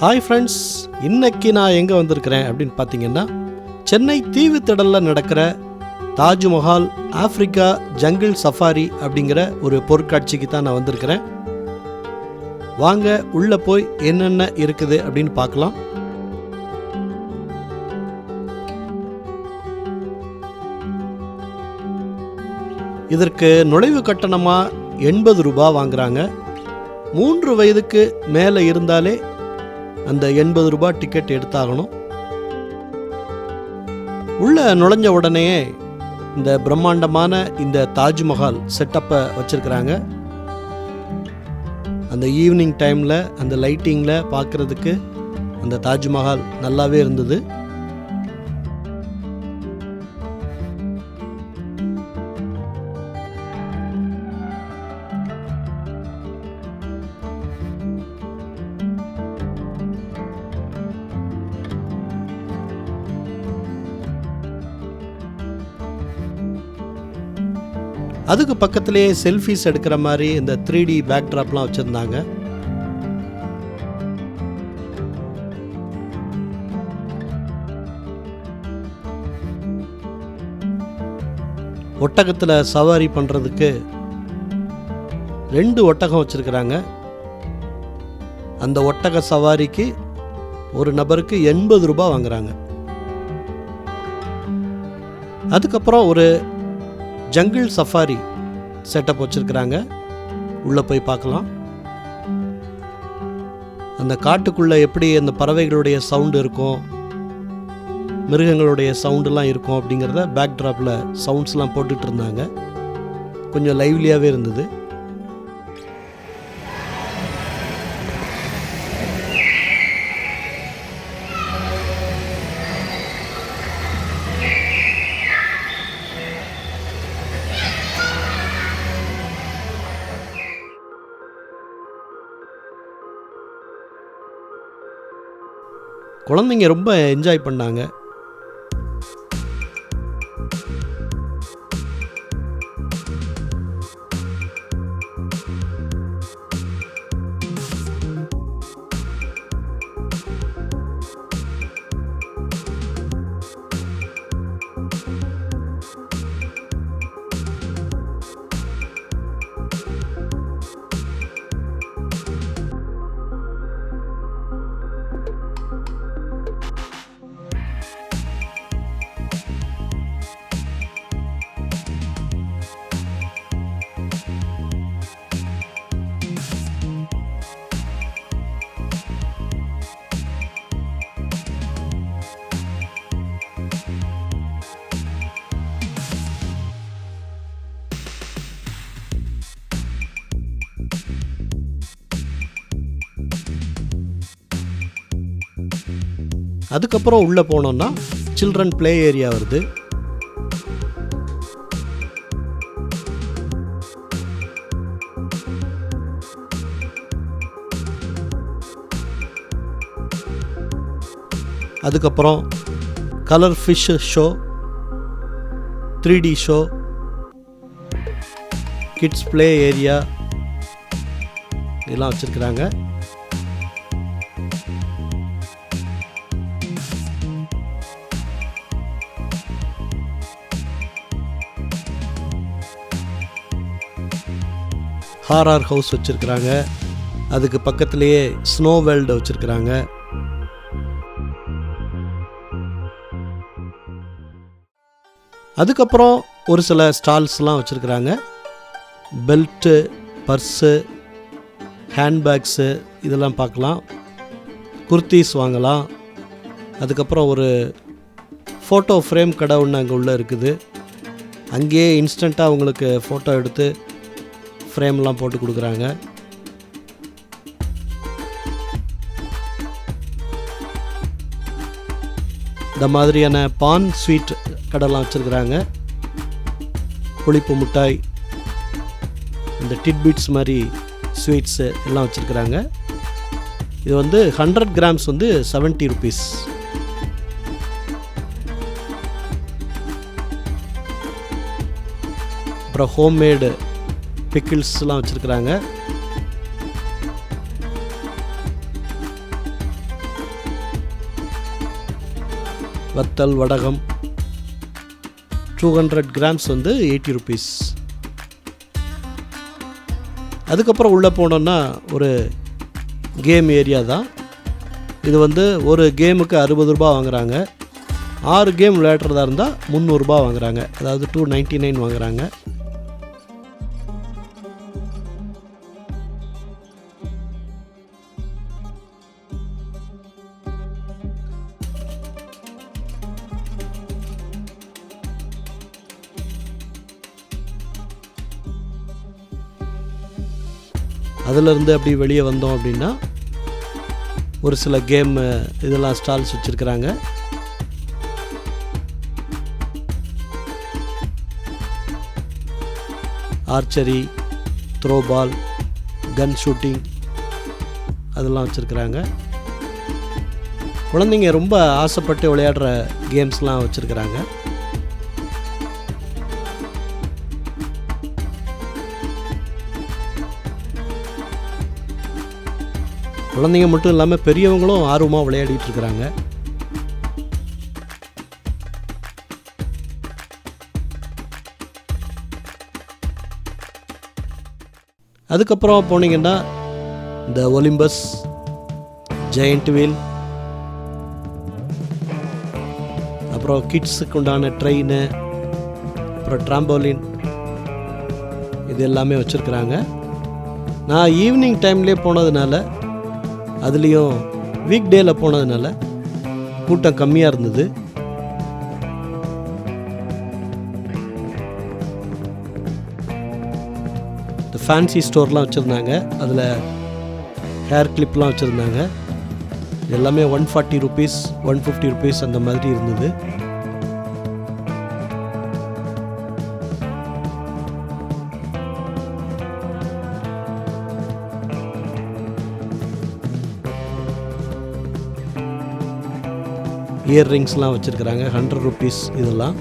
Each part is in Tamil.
ஹாய் ஃப்ரெண்ட்ஸ் இன்னைக்கு நான் எங்கே வந்திருக்கிறேன் அப்படின்னு பார்த்தீங்கன்னா சென்னை தீவுத்திடலில் நடக்கிற தாஜ்மஹால் ஆஃப்ரிக்கா ஜங்கிள் சஃபாரி அப்படிங்கிற ஒரு பொருட்காட்சிக்கு தான் நான் வந்திருக்கிறேன். வாங்க உள்ளே போய் என்னென்ன இருக்குது அப்படின்னு பார்க்கலாம். இதற்கு நுழைவு கட்டணமாக எண்பது ரூபாய் வாங்குறாங்க. மூன்று வயதுக்கு மேலே இருந்தாலே அந்த எண்பது ரூபாய் டிக்கெட் எடுத்தாகணும். உள்ளே நுழைஞ்ச உடனே இந்த பிரம்மாண்டமான இந்த தாஜ்மஹால் செட்டப்பை வச்சுருக்கிறாங்க. அந்த ஈவினிங் டைமில் அந்த லைட்டிங்கில் பார்க்குறதுக்கு அந்த தாஜ்மஹால் நல்லாவே இருந்தது. அதுக்கு பக்கத்துலேயே செல்ஃபிஸ் எடுக்கிற மாதிரி இந்த த்ரீ டி பேக்ட்ராப்லாம் வச்சுருந்தாங்க. ஒட்டகத்தில் சவாரி பண்ணுறதுக்கு ரெண்டு ஒட்டகம் வச்சுருக்கிறாங்க. அந்த ஒட்டக சவாரிக்கு ஒரு நபருக்கு எண்பது ரூபாய் வாங்குறாங்க. அதுக்கப்புறம் ஒரு ஜங்கிள் சஃபாரி செட்டப் வச்சுருக்கிறாங்க. உள்ளே போய் பார்க்கலாம். அந்த காட்டுக்குள்ளே எப்படி அந்த பறவைகளுடைய சவுண்டு இருக்கும் மிருகங்களுடைய சவுண்டுலாம் இருக்கும் அப்படிங்கிறத பேக்ட்ராப்பில் சவுண்ட்ஸ்லாம் போட்டுட்ருந்தாங்க கொஞ்சம் லைவ்லியாகவே இருந்தது. குழந்தைங்க ரொம்ப என்ஜாய் பண்ணாங்க. அதுக்கப்புறம் உள்ளே போனோன்னா சில்ட்ரன் ப்ளே ஏரியா வருது. அதுக்கப்புறம் colour fish show three D show kids play area இதெல்லாம் வச்சுருக்குறாங்க. ஹாரார் ஹவுஸ் வச்சுருக்குறாங்க. அதுக்கு பக்கத்துலேயே ஸ்னோ வேல்டு வச்சுருக்குறாங்க. அதுக்கப்புறம் ஒரு சில ஸ்டால்ஸ்லாம் வச்சுருக்குறாங்க. பெல்ட்டு பர்ஸு ஹேண்ட்பேக்ஸு இதெல்லாம் பார்க்கலாம். குர்த்தீஸ் வாங்கலாம். அதுக்கப்புறம் ஒரு ஃபோட்டோ ஃப்ரேம் கடை ஒன்று அங்கே உள்ளே இருக்குது. அங்கேயே இன்ஸ்டண்ட்டாக உங்களுக்கு ஃபோட்டோ எடுத்து ஃப்ரேம்லாம் போட்டு கொடுக்குறாங்க. இந்த மாதிரியான பான் ஸ்வீட் கடைலாம் வச்சுருக்குறாங்க. புளிப்பு மிட்டாய் இந்த டிட்பிட்ஸ் மாதிரி ஸ்வீட்ஸு எல்லாம் வச்சுருக்குறாங்க. இது வந்து ஹண்ட்ரட் கிராம்ஸ் வந்து செவன்ட்டி ருபீஸ். அப்புறம் ஹோம்மேடு பிக்கிள்ஸ்லாம் வச்சுருக்குறாங்க. வத்தல் வடகம் டூ ஹண்ட்ரட் கிராம்ஸ் வந்து எயிட்டி ருபீஸ் அதுக்கப்புறம் உள்ளே போனோன்னா ஒரு கேம் ஏரியா தான். இது வந்து ஒரு கேமுக்கு அறுபது ரூபா வாங்குகிறாங்க ஆறு கேம் விளையாடுறதா இருந்தால் முந்நூறுரூபா வாங்குகிறாங்க அதாவது டூ நைன்ட்டி நைன் வாங்குகிறாங்க அதிலிருந்து அப்படி வெளியே வந்தோம் அப்படின்னா ஒரு சில கேம் இதெல்லாம் ஸ்டால்ஸ் வச்சுருக்குறாங்க. ஆர்ச்சரி த்ரோபால் கன் ஷூட்டிங் அதெல்லாம் வச்சுருக்குறாங்க. குழந்தைங்க ரொம்ப ஆசைப்பட்டு விளையாடுற கேம்ஸ்லாம் வச்சுருக்குறாங்க. குழந்தைங்க மட்டும் இல்லாமல் பெரியவங்களும் ஆர்வமாக விளையாடிட்டு இருக்கிறாங்க. அதுக்கப்புறம் போனீங்கன்னா இந்த ஒலிம்பஸ் ஜெயண்ட் வீல் அப்புறம் கிட்ஸுக்கு உண்டான ட்ரெயின் அப்புறம் ட்ராம்போலின் இது எல்லாமே வச்சுருக்குறாங்க. நான் ஈவினிங் டைம்லேயே போனதுனால அதுலேயும் வீக் டேயில் போனதுனால கூட்டம் கம்மியாக இருந்தது. இந்த ஃபேன்சி ஸ்டோர்லாம் வச்சுருந்தாங்க. அதில் ஹேர் கிளிப்லாம் வச்சுருந்தாங்க. எல்லாமே one forty rupees one fifty rupees அந்த மாதிரி இருந்தது. இயர் ரிங்ஸ்லாம் வச்சுருக்குறாங்க ஹண்ட்ரட் ருபீஸ் இதெல்லாம்.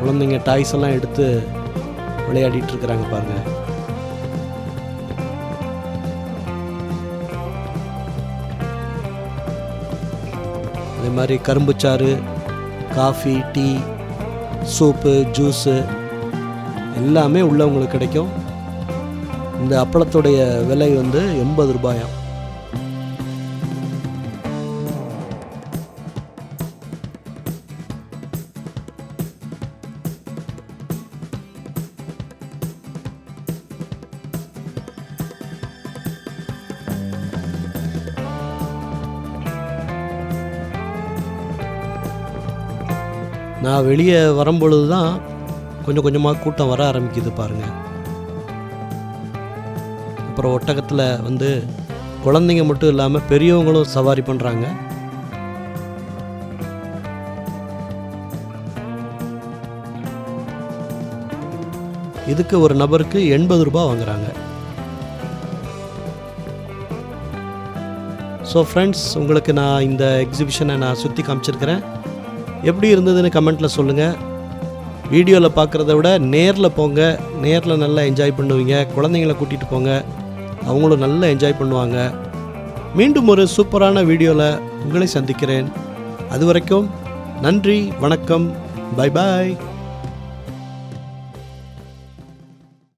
குழந்தைங்க டாய்ஸ் எல்லாம் எடுத்து விளையாடிட்டு இருக்கிறாங்க பாருங்க. அதே மாதிரி கரும்புச்சாறு காஃபி டீ சூப்பு ஜூஸு எல்லாமே உள்ளவங்களுக்கு கிடைக்கும். இந்த அப்பளத்துடைய விலை வந்து எண்பது ரூபாயாம். நான் வெளியே வரும்பொழுது தான் கொஞ்சம் கொஞ்சமாக கூட்டம் வர ஆரம்பிக்குது பாருங்கள் அப்புறம் ஒட்டகத்தில் வந்து குழந்தைங்க மட்டும் இல்லாமல் பெரியவங்களும் சவாரி பண்ணுறாங்க இதுக்கு ஒரு நபருக்கு எண்பது ரூபாய் வாங்குறாங்க. ஸோ ஃப்ரெண்ட்ஸ் உங்களுக்கு நான் இந்த எக்ஸிபிஷனை நான் சுற்றி காமிச்சிருக்கிறேன். எப்படி இருந்ததுன்னு கமெண்ட்டில் சொல்லுங்கள் வீடியோவில் பார்க்குறத விட நேரில் போங்க. நேரில் நல்லா என்ஜாய் பண்ணுவீங்க. குழந்தைங்கள கூட்டிகிட்டு போங்க. அவங்களும் நல்லா என்ஜாய் பண்ணுவாங்க. மீண்டும் ஒரு சூப்பரான வீடியோவில் உங்களை சந்திக்கிறேன். அது வரைக்கும் நன்றி வணக்கம். Bye bye